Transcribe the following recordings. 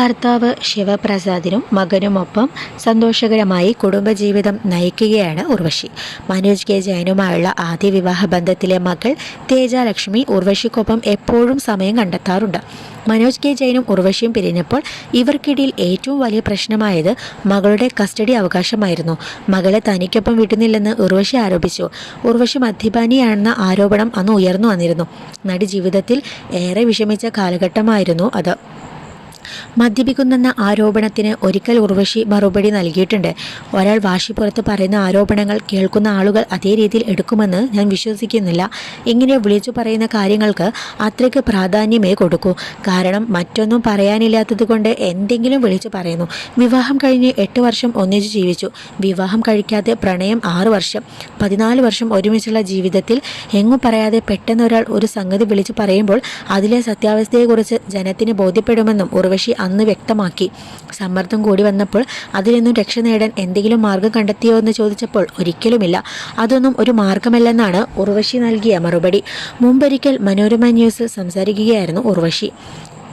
ഭർത്താവ് ശിവപ്രസാദിനും മകനുമൊപ്പം സന്തോഷകരമായി കുടുംബജീവിതം നയിക്കുകയാണ് ഉർവശി. മനോജ് കെ ജയനുമായുള്ള ആദ്യ വിവാഹ ബന്ധത്തിലെ മകൾ തേജാലക്ഷ്മി ഉർവശിക്കൊപ്പം എപ്പോഴും സമയം കണ്ടെത്താറുണ്ട്. മനോജ് കെ ജയനും ഉർവശിയും പിരിഞ്ഞപ്പോൾ ഇവർക്കിടയിൽ ഏറ്റവും വലിയ പ്രശ്നമായത് മകളുടെ കസ്റ്റഡി അവകാശമായിരുന്നു. മകളെ തനിക്കൊപ്പം വിട്ടുന്നില്ലെന്ന് ഉർവശി ആരോപിച്ചു. ഉർവശി മദ്യപാനിയാണെന്ന ആരോപണം അന്ന് ഉയർന്നു വന്നിരുന്നു. നടി ജീവിതത്തിൽ ഏറെ വിഷമിച്ച കാലഘട്ടമായിരുന്നു അത്. മദ്യപിക്കുന്നെന്ന ആരോപണത്തിന് ഒരിക്കൽ ഉർവശി മറുപടി നൽകിയിട്ടുണ്ട്. ഒരാൾ വാശിപ്പുറത്ത് പറയുന്ന ആരോപണങ്ങൾ കേൾക്കുന്ന ആളുകൾ അതേ രീതിയിൽ എടുക്കുമെന്ന് ഞാൻ വിശ്വസിക്കുന്നില്ല. ഇങ്ങനെ വിളിച്ചു പറയുന്ന കാര്യങ്ങൾക്ക് അത്രയ്ക്ക് പ്രാധാന്യമേ കൊടുക്കൂ. കാരണം മറ്റൊന്നും പറയാനില്ലാത്തത് കൊണ്ട് എന്തെങ്കിലും വിളിച്ചു പറയുന്നു. വിവാഹം കഴിഞ്ഞ് എട്ട് വർഷം ഒന്നിച്ചു ജീവിച്ചു. വിവാഹം കഴിക്കാതെ പ്രണയം ആറ് വർഷം. പതിനാല് വർഷം ഒരുമിച്ചുള്ള ജീവിതത്തിൽ എങ്ങും പറയാതെ പെട്ടെന്ന് ഒരാൾ ഒരു സംഗതി വിളിച്ചു പറയുമ്പോൾ അതിലെ സത്യാവസ്ഥയെക്കുറിച്ച് ജനത്തിന് ബോധ്യപ്പെടുമെന്നും ഉർവശി അന്ന് വ്യക്തമാക്കി. സമ്മർദ്ദം കൂടി വന്നപ്പോൾ അതിൽ നിന്നും രക്ഷ നേടാൻ എന്തെങ്കിലും മാർഗം കണ്ടെത്തിയോ എന്ന് ചോദിച്ചപ്പോൾ ഒരിക്കലുമില്ല. അതൊന്നും ഒരു മാർഗമല്ലെന്നാണ് ഉർവശി നൽകിയ മറുപടി. മുമ്പൊരിക്കൽ മനോരമ ന്യൂസ് സംസാരിക്കുകയായിരുന്നു ഉർവശി.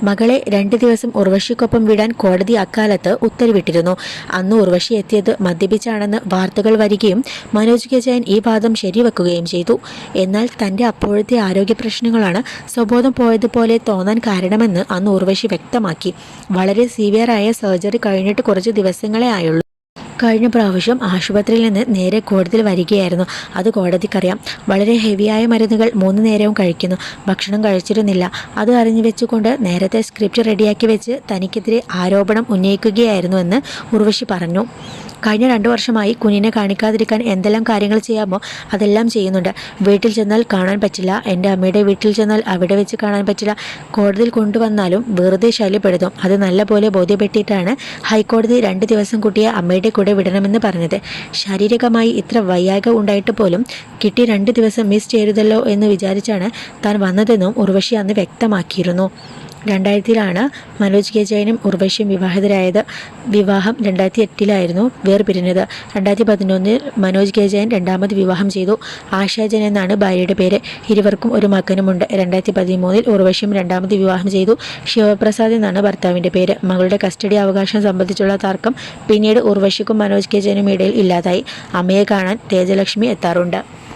മകളെ രണ്ട് ദിവസം ഉർവശിക്കൊപ്പം വിടാൻ കോടതി അക്കാലത്ത് ഉത്തരവിട്ടിരുന്നു. അന്ന് ഉർവശി എത്തിയത് മദ്യപിച്ചാണെന്ന് വാർത്തകൾ വരികയും മനോജ് കെ ജയൻ ഈ വാദം ശരിവെക്കുകയും ചെയ്തു. എന്നാൽ തന്റെ അപ്പോഴത്തെ ആരോഗ്യ പ്രശ്നങ്ങളാണ് സ്വബോധം പോയതുപോലെ തോന്നാൻ കാരണമെന്ന് അന്ന് ഉർവശി വ്യക്തമാക്കി. വളരെ സിവിയറായ സർജറി കഴിഞ്ഞിട്ട് കുറച്ച് ദിവസങ്ങളെ ആയുള്ളൂ. കഴിഞ്ഞ പ്രാവശ്യം ആശുപത്രിയിൽ നിന്ന് നേരെ കോടതിയിൽ വരികയായിരുന്നു. അത് കോടതിക്കറിയാം. വളരെ ഹെവിയായ മരുന്നുകൾ മൂന്ന് നേരവും കഴിക്കുന്നു. ഭക്ഷണം കഴിച്ചിരുന്നില്ല. അത് അറിഞ്ഞു വെച്ചുകൊണ്ട് നേരത്തെ സ്ക്രിപ്റ്റ് റെഡിയാക്കി വെച്ച് തനിക്കെതിരെ ആരോപണം ഉന്നയിക്കുകയായിരുന്നു എന്ന് ഉർവശി പറഞ്ഞു. കഴിഞ്ഞ രണ്ടു വർഷമായി കുഞ്ഞിനെ കാണിക്കാതിരിക്കാൻ എന്തെല്ലാം കാര്യങ്ങൾ ചെയ്യാമോ അതെല്ലാം ചെയ്യുന്നുണ്ട്. വീട്ടിൽ ചെന്നാൽ കാണാൻ പറ്റില്ല. എന്റെ അമ്മയുടെ വീട്ടിൽ ചെന്നാൽ അവിടെ വെച്ച് കാണാൻ പറ്റില്ല. കോടതിയിൽ കൊണ്ടുവന്നാലും വെറുതെ ശല്യപ്പെടുത്തും അത് നല്ലപോലെ ബോധ്യപ്പെട്ടിട്ടാണ് ഹൈക്കോടതി രണ്ട് ദിവസം കുട്ടിയെ അമ്മയുടെ കൂടെ വിടണമെന്ന് പറഞ്ഞത്. ശാരീരികമായി ഇത്ര വയ്യായ്ക ഉണ്ടായിട്ട് പോലും കിട്ടി രണ്ട് ദിവസം മിസ് ചെയ്തല്ലോ എന്ന് വിചാരിച്ചാണ് താൻ വന്നതെന്നും ഉർവശി അന്ന് വ്യക്തമാക്കിയിരുന്നു. രണ്ടായിരത്തിലാണ് മനോജ് കെ ജയനും ഉർവശിയും വിവാഹിതരായത്. വിവാഹം രണ്ടായിരത്തി എട്ടിലായിരുന്നു വേർപിരിഞ്ഞത്. രണ്ടായിരത്തി പതിനൊന്നിൽ മനോജ് കെ ജയൻ രണ്ടാമത് വിവാഹം ചെയ്തു. ആശാ ജയൻ എന്നാണ് ഭാര്യയുടെ പേര്. ഇരുവർക്കും ഒരു മകനുമുണ്ട്. രണ്ടായിരത്തി പതിമൂന്നിൽ ഉർവശിയും രണ്ടാമത് വിവാഹം ചെയ്തു. ശിവപ്രസാദ് എന്നാണ് ഭർത്താവിന്റെ പേര്. മകളുടെ കസ്റ്റഡി അവകാശം സംബന്ധിച്ചുള്ള തർക്കം പിന്നീട് ഉർവശിക്കും മനോജ് കെ ജയനും ഇടയിൽ ഇല്ലാതായി. അമ്മയെ കാണാൻ തേജലക്ഷ്മി എത്താറുണ്ട്.